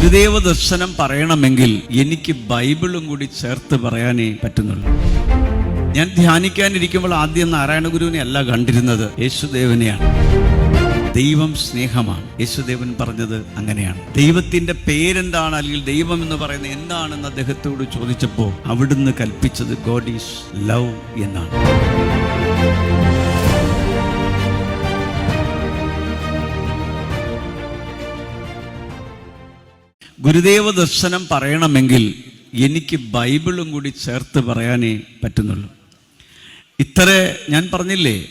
ഗുരുദേവ ദർശനം പറയണമെങ്കിൽ എനിക്ക് ബൈബിളും കൂടി ചേർത്ത് പറയാനേ പറ്റുന്നുള്ളൂ. ഞാൻ ധ്യാനിക്കാനിരിക്കുമ്പോൾ ആദ്യം നാരായണ ഗുരുവിനെ അല്ല കണ്ടിരുന്നത് യേശുദേവനെയാണ്. ദൈവം സ്നേഹമാണ്. യേശുദേവൻ പറഞ്ഞത് അങ്ങനെയാണ്. ദൈവത്തിന്റെ പേരെന്താണ് അല്ലെങ്കിൽ ദൈവം എന്ന് പറയുന്നത് എന്താണെന്ന് അദ്ദേഹത്തോട് ചോദിച്ചപ്പോൾ അവിടുന്ന് കൽപ്പിച്ചത് ഗോഡ് ഈസ് ലവ് എന്നാണ്. ഗുരുദേവ ദർശനം പറയണമെങ്കിൽ എനിക്ക് ബൈബിളും കൂടി ചേർത്ത് പറയാനേ പറ്റുന്നുള്ളൂ. ഇത്ര ഞാൻ പറഞ്ഞില്ലേ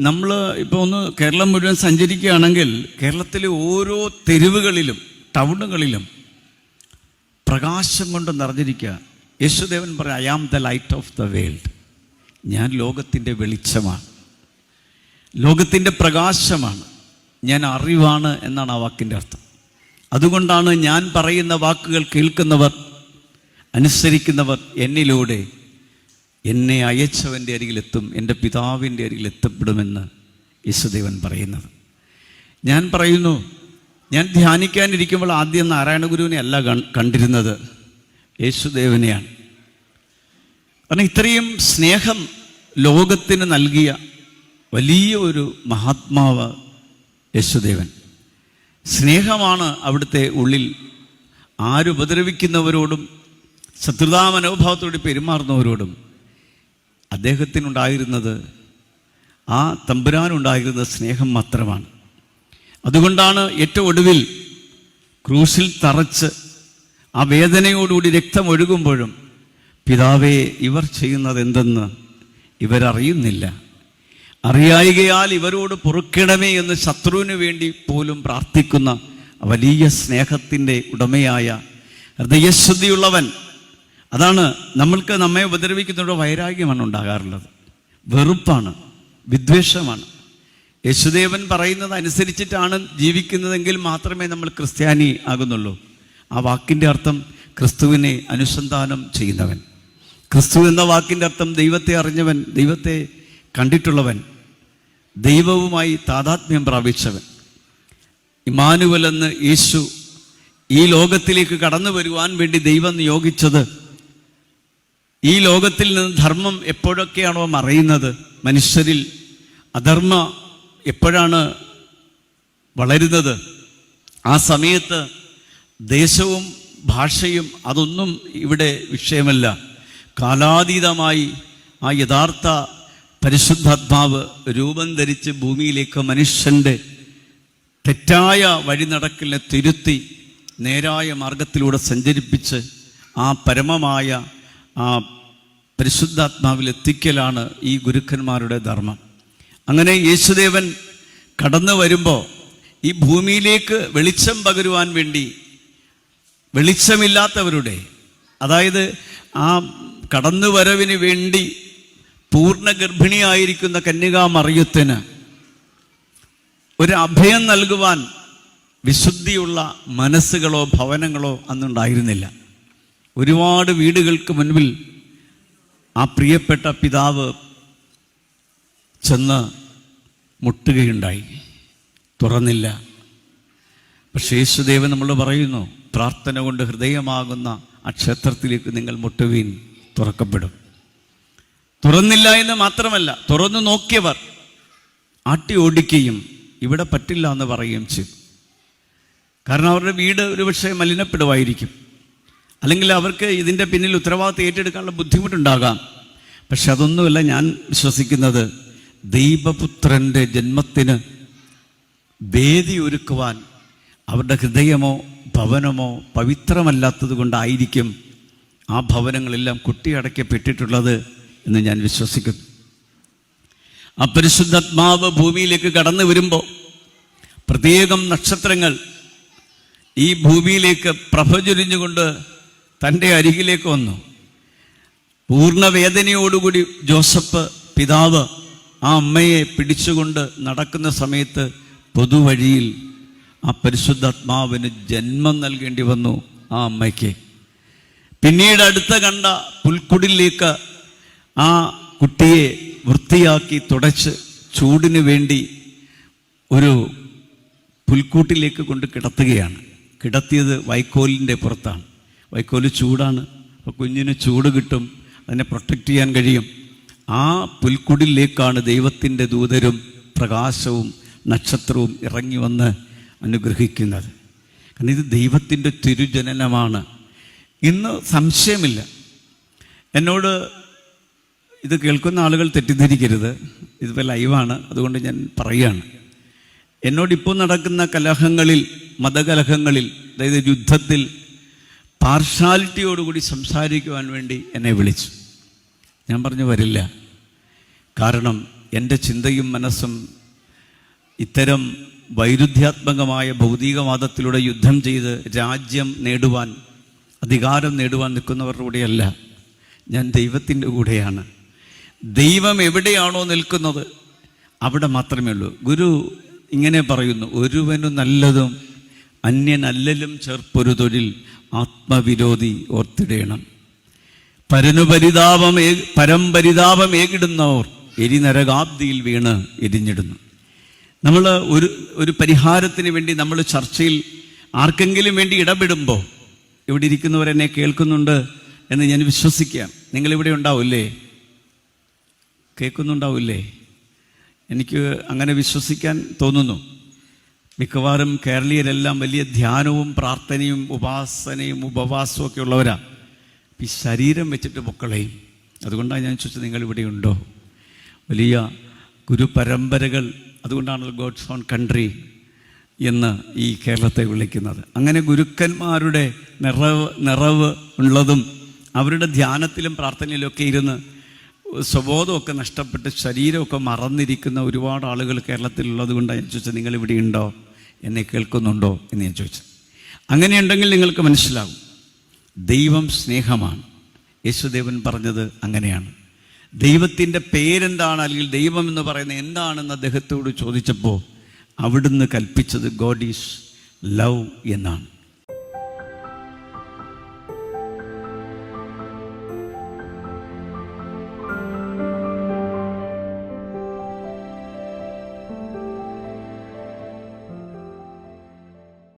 നമ്മൾ ഇപ്പോൾ ഒന്ന് കേരളം മുഴുവൻ സഞ്ചരിക്കുകയാണെങ്കിൽ കേരളത്തിലെ ഓരോ തെരുവുകളിലും ടൗണുകളിലും പ്രകാശം കൊണ്ട് നിറഞ്ഞിരിക്കുക. യേശുദേവൻ പറയാം I am the light of the world ഞാൻ ലോകത്തിന്റെ വെളിച്ചമാണ്. ലോകത്തിന്റെ പ്രകാശമാണ്. ഞാൻ അറിവാണ് എന്നാണ് ആ വാക്കിന്റെ അർത്ഥം. അതുകൊണ്ടാണ് ഞാൻ പറയുന്ന വാക്കുകൾ കേൾക്കുന്നവർ അനുസരിക്കുന്നവർ എന്നിലൂടെ എന്നെ അയച്ചവന്റെ അരികിലെത്തും എന്റെ പിതാവിന്റെ അരികിലെത്തപ്പെടുമെന്ന് യേശുദേവൻ പറയുന്നത്. ഞാൻ പറയുന്നു ഞാൻ ധ്യാനിക്കാനിരിക്കുമ്പോൾ ആദ്യം നാരായണ ഗുരുവിനെ അല്ല കണ്ടിരുന്നത് യേശുദേവനെയാണ്. കാരണം ഇത്രയും സ്നേഹം ലോകത്തിന് നൽകിയ വലിയ ഒരു മഹാത്മാവ് യേശുദേവൻ. സ്നേഹമാണ് അവിടുത്തെ ഉള്ളിൽ. ആരുപദ്രവിക്കുന്നവരോടും ശത്രുതാ മനോഭാവത്തോടെ പെരുമാറുന്നവരോടും അദ്ദേഹത്തിനുണ്ടായിരുന്നത് ആ തമ്പുരാനുണ്ടായിരുന്ന സ്നേഹം മാത്രമാണ്. അതുകൊണ്ടാണ് ഏറ്റവും ഒടുവിൽ ക്രൂശിൽ തറച്ച് ആ വേദനയോടുകൂടി രക്തം ഒഴുകുമ്പോഴും പിതാവേ ഇവർ ചെയ്യുന്നത് എന്തെന്ന് ഇവരറിയുന്നില്ല. അറിയായികയാൽ ഇവരോട് പൊറുക്കിടമേ എന്ന് ശത്രുവിന് വേണ്ടി പോലും പ്രാർത്ഥിക്കുന്ന വലിയ സ്നേഹത്തിന്റെ ഉടമയായ ഹൃദയശുദ്ധിയുള്ളവൻ. അതാണ് നമ്മൾക്ക് നമ്മെ ഉപദ്രവിക്കുന്നതോടെ വൈരാഗ്യമാണ് ഉണ്ടാകാറുള്ളത്. വെറുപ്പാണ് വിദ്വേഷമാണ്. യേശുദേവൻ പറയുന്നത് അനുസരിച്ചിട്ടാണ് ജീവിക്കുന്നതെങ്കിൽ മാത്രമേ നമ്മൾ ക്രിസ്ത്യാനി ആകുന്നുള്ളൂ. ആ വാക്കിന്റെ അർത്ഥം ക്രിസ്തുവിനെ അനുസന്ധാനം ചെയ്യുന്നവൻ. ക്രിസ്തു എന്ന വാക്കിന്റെ അർത്ഥം ദൈവത്തെ അറിഞ്ഞവൻ ദൈവത്തെ കണ്ടിട്ടുള്ളവൻ. ദൈവവുമായി താതാത്മ്യം പ്രാപിച്ചവൻ. ഇമാനുവൽ എന്ന് യേശു ഈ ലോകത്തിലേക്ക് കടന്നു വരുവാൻ വേണ്ടി ദൈവം നിയോഗിച്ചത് ഈ ലോകത്തിൽ നിന്ന് ധർമ്മം എപ്പോഴൊക്കെയാണോ മറയുന്നത് മനുഷ്യരിൽ അധർമ്മ എപ്പോഴാണ് വളരുന്നത് ആ സമയത്ത് ദേശവും ഭാഷയും അതൊന്നും ഇവിടെ വിഷയമല്ല. കാലാതീതമായി ആ യഥാർത്ഥ പരിശുദ്ധാത്മാവ് രൂപം ധരിച്ച് ഭൂമിയിലേക്ക് മനുഷ്യന്റെ തെറ്റായ വഴി നടക്കലിനെ തിരുത്തി നേരായ മാർഗത്തിലൂടെ സഞ്ചരിപ്പിച്ച് ആ പരമമായ ആ പരിശുദ്ധാത്മാവിലെത്തിക്കലാണ് ഈ ഗുരുക്കന്മാരുടെ ധർമ്മം. അങ്ങനെ യേശുദേവൻ കടന്നു വരുമ്പോൾ ഈ ഭൂമിയിലേക്ക് വെളിച്ചം പകരുവാൻ വേണ്ടി വെളിച്ചമില്ലാത്തവരുടെ അതായത് ആ കടന്നുവരവിന് വേണ്ടി പൂർണ ഗർഭിണിയായിരിക്കുന്ന കന്യകാ മറിയത്തിന് ഒരു അഭയം നൽകുവാൻ വിശുദ്ധിയുള്ള മനസ്സുകളോ ഭവനങ്ങളോ അന്നുണ്ടായിരുന്നില്ല. ഒരുപാട് വീടുകൾക്ക് മുൻപിൽ ആ പ്രിയപ്പെട്ട പിതാവ് ചെന്ന് മുട്ടുകയുണ്ടായി. തുറന്നില്ല. പക്ഷേ യേശുദേവൻ നമ്മൾ പറയുന്നു പ്രാർത്ഥന കൊണ്ട് ഹൃദയമാകുന്ന ആ ക്ഷേത്രത്തിലേക്ക് നിങ്ങൾ മുട്ടുവീൻ തുറക്കപ്പെടും. തുറന്നില്ല എന്ന് മാത്രമല്ല തുറന്നു നോക്കിയവർ ആട്ടി ഓടിക്കുകയും ഇവിടെ പറ്റില്ല എന്ന് പറയുകയും ചെയ്തു. കാരണം അവരുടെ വീട് ഒരുപക്ഷെ മലിനപ്പെടുമായിരിക്കും. അല്ലെങ്കിൽ അവർക്ക് ഇതിന്റെ പിന്നിൽ ഉത്തരവാദിത്തം ഏറ്റെടുക്കാനുള്ള ബുദ്ധിമുട്ടുണ്ടാകാം. പക്ഷെ അതൊന്നുമല്ല ഞാൻ വിശ്വസിക്കുന്നത്. ദൈവപുത്രന്റെ ജന്മത്തിന് വേദി ഒരുക്കുവാൻ അവരുടെ ഹൃദയമോ ഭവനമോ പവിത്രമല്ലാത്തത് കൊണ്ടായിരിക്കും ആ ഭവനങ്ങളെല്ലാം കുട്ടിയടക്കപ്പെട്ടിട്ടുള്ളത് എന്ന് ഞാൻ വിശ്വസിക്കുന്നു. ആ പരിശുദ്ധാത്മാവ് ഭൂമിയിലേക്ക് കടന്നു വരുമ്പോൾ പ്രത്യേകം നക്ഷത്രങ്ങൾ ഈ ഭൂമിയിലേക്ക് പ്രഭചുരിഞ്ഞുകൊണ്ട് തന്റെ അരികിലേക്ക് വന്നു. പൂർണവേദനയോടുകൂടി ജോസഫ് പിതാവ് ആ അമ്മയെ പിടിച്ചുകൊണ്ട് നടക്കുന്ന സമയത്ത് പൊതുവഴിയിൽ ആ പരിശുദ്ധാത്മാവിന് ജന്മം നൽകേണ്ടി വന്നു ആ അമ്മയ്ക്ക്. പിന്നീട് അടുത്ത കണ്ട പുൽക്കുടിലേക്ക് ആ കുട്ടിയെ വൃത്തിയാക്കി തുടച്ച് ചൂടിന് വേണ്ടി ഒരു പുൽക്കൂട്ടിലേക്ക് കൊണ്ട് കിടത്തുകയാണ്. കിടത്തിയത് വൈക്കോലിന്റെ പുറത്താണ്. വൈക്കോൽ ചൂടാണ്. അപ്പോൾ കുഞ്ഞിന് ചൂട് കിട്ടും. അതിനെ പ്രൊട്ടക്റ്റ് ചെയ്യാൻ കഴിയും. ആ പുൽക്കുടിലേക്കാണ് ദൈവത്തിന്റെ ദൂതരും പ്രകാശവും നക്ഷത്രവും ഇറങ്ങി വന്ന് അനുഗ്രഹിക്കുന്നത്. കാരണം ഇത് ദൈവത്തിന്റെ തിരുജനനമാണ്. ഇന്ന് സംശയമില്ല. എന്നോട് ഇത് കേൾക്കുന്ന ആളുകൾ തെറ്റിദ്ധരിക്കരുത്. ഇതിപ്പോൾ ലൈവാണ്. അതുകൊണ്ട് ഞാൻ പറയുകയാണ്. എന്നോട് ഇപ്പോൾ നടക്കുന്ന കലഹങ്ങളിൽ മതകലഹങ്ങളിൽ അതായത് യുദ്ധത്തിൽ പാർഷ്യാലിറ്റിയോടുകൂടി സംസാരിക്കുവാൻ വേണ്ടി എന്നെ വിളിച്ചു. ഞാൻ പറഞ്ഞു വരില്ല. കാരണം എന്റെ ചിന്തയും മനസ്സും ഇത്തരം വൈരുദ്ധ്യാത്മകമായ ഭൗതികവാദത്തിലൂടെ യുദ്ധം ചെയ്ത് രാജ്യം നേടുവാൻ അധികാരം നേടുവാൻ നിൽക്കുന്നവരുടെ കൂടെയല്ല. ഞാൻ ദൈവത്തിന്റെ കൂടെയാണ്. ദൈവം എവിടെയാണോ നിൽക്കുന്നത് അവിടെ മാത്രമേ ഉള്ളൂ. ഗുരു ഇങ്ങനെ പറയുന്നു ഒരുവനു നല്ലതും അന്യനല്ലലും ചേർപ്പൊരു തൊഴിൽ ആത്മവിരോധി ഓർത്തിടേണം. പരനുപരിതാപം ഏ പരംപരിതാപം ഏകിടുന്നവർ എരിനരകാബ്ദിയിൽ വീണ് എരിഞ്ഞിടുന്നു. നമ്മൾ ഒരു ഒരു പരിഹാരത്തിന് വേണ്ടി നമ്മൾ ചർച്ചയിൽ ആർക്കെങ്കിലും വേണ്ടി ഇടപെടുമ്പോൾ ഇവിടെ ഇരിക്കുന്നവരെന്നെ കേൾക്കുന്നുണ്ട് എന്ന് ഞാൻ വിശ്വസിക്കാം. നിങ്ങളിവിടെ ഉണ്ടാവില്ലേ? കേൾക്കുന്നുണ്ടാവില്ലേ? എനിക്ക് അങ്ങനെ വിശ്വസിക്കാൻ തോന്നുന്നു. മിക്കവാറും കേരളീയരെല്ലാം വലിയ ധ്യാനവും പ്രാർത്ഥനയും ഉപാസനയും ഉപവാസവും ഒക്കെ ഉള്ളവരാ. ഈ ശരീരം വെച്ചിട്ട് പൊക്കളയും. അതുകൊണ്ടാണ് ഞാൻ ചോദിച്ചത് നിങ്ങൾ ഇവിടെ ഉണ്ടോ? വലിയ ഗുരുപരമ്പരകൾ അതുകൊണ്ടാണ് ഗോഡ്സ് ഓൺ കൺട്രി എന്ന് ഈ കേരളത്തെ വിളിക്കുന്നത്. അങ്ങനെ ഗുരുക്കന്മാരുടെ നിറവ് നിറവ് ഉള്ളതും അവരുടെ ധ്യാനത്തിലും പ്രാർത്ഥനയിലും ഒക്കെ ഇരുന്ന് സ്വബോധമൊക്കെ നഷ്ടപ്പെട്ട് ശരീരമൊക്കെ മറന്നിരിക്കുന്ന ഒരുപാട് ആളുകൾ കേരളത്തിലുള്ളത് കൊണ്ടാണ് ഞാൻ ചോദിച്ചത് നിങ്ങൾ ഇവിടെ ഉണ്ടോ? എന്നെ കേൾക്കുന്നുണ്ടോ? എന്ന് ഞാൻ ചോദിച്ചു അങ്ങനെയുണ്ടെങ്കിൽ നിങ്ങൾക്ക് മനസ്സിലാകും ദൈവം സ്നേഹമാണ്. യേശുദേവൻ പറഞ്ഞത് അങ്ങനെയാണ്. ദൈവത്തിന്റെ പേരെന്താണ്? അല്ലെങ്കിൽ ദൈവം എന്ന് പറയുന്നത് എന്താണെന്ന് അദ്ദേഹത്തോട് ചോദിച്ചപ്പോൾ അവിടുന്ന് കൽപ്പിച്ചത് ഗോഡ് ഈസ് ലവ് എന്നാണ്.